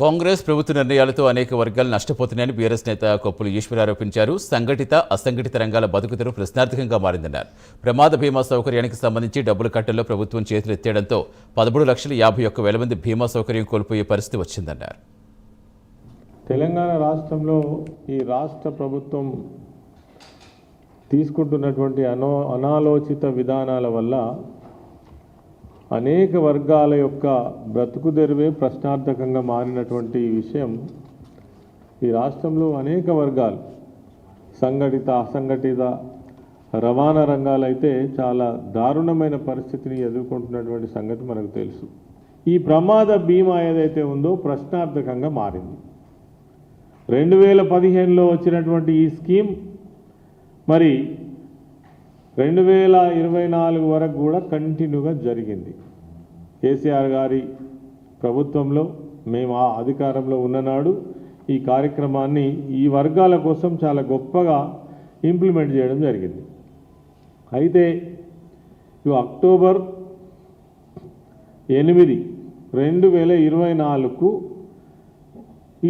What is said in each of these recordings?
కాంగ్రెస్ ప్రభుత్వ నిర్ణయాలతో అనేక వర్గాలు నష్టపోతున్నాయని బీఆర్ఎస్ నేత కొప్పులు ఈశ్వర్ ఆరోపించారు. సంఘటిత అసంఘటిత రంగాల బతుకుతెరు ప్రశ్నార్థకంగా మారిందన్నారు. ప్రమాద బీమా సౌకర్యానికి సంబంధించి డబ్బులు కట్టల్లో ప్రభుత్వం చేతులు ఎత్తేయడంతో పదమూడు లక్షల యాభై ఒక్క వేల మంది బీమా సౌకర్యం కోల్పోయే పరిస్థితి వచ్చిందన్నారు. తెలంగాణ రాష్ట్రంలో ఈ రాష్ట్ర ప్రభుత్వం తీసుకుంటున్నటువంటి అనో అనాలోచిత విధానాల వల్ల అనేక వర్గాల యొక్క బ్రతుకు తెరువే ప్రశ్నార్థకంగా మారినటువంటి ఈ విషయం ఈ రాష్ట్రంలో అనేక వర్గాలు సంఘటిత అసంఘటిత రవాణా రంగాలైతే చాలా దారుణమైన పరిస్థితిని ఎదుర్కొంటున్నటువంటి సంగతి మనకు తెలుసు. ఈ ప్రమాద బీమా ఏదైతే ఉందో ప్రశ్నార్థకంగా మారింది. రెండు వేల పదిహేనులో వచ్చినటువంటి ఈ స్కీమ్ మరి రెండు వేల ఇరవై నాలుగు వరకు కూడా కంటిన్యూగా జరిగింది. కేసీఆర్ గారి ప్రభుత్వంలో మేము ఆ అధికారంలో ఉన్ననాడు ఈ కార్యక్రమాన్ని ఈ వర్గాల కోసం చాలా గొప్పగా ఇంప్లిమెంట్ చేయడం జరిగింది. అయితే అక్టోబర్ ఎనిమిది రెండు వేల ఇరవై నాలుగుకు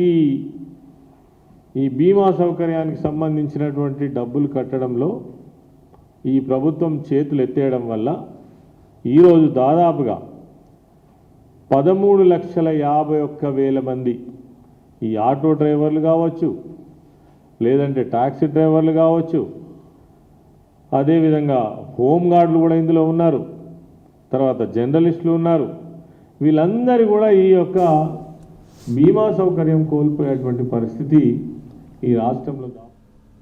ఈ ఈ బీమా సౌకర్యానికి సంబంధించినటువంటి డబ్బులు కట్టడంలో ఈ ప్రభుత్వం చేతులు ఎత్తేయడం వల్ల ఈరోజు దాదాపుగా పదమూడు లక్షల యాభై ఒక్క వేల మంది ఈ ఆటో డ్రైవర్లు కావచ్చు లేదంటే ట్యాక్సీ డ్రైవర్లు కావచ్చు అదేవిధంగా హోంగార్డులు కూడా ఇందులో ఉన్నారు తర్వాత జర్నలిస్టులు ఉన్నారు. వీళ్ళందరూ కూడా ఈ యొక్క బీమా సౌకర్యం కోల్పోయేటువంటి పరిస్థితి ఈ రాష్ట్రంలో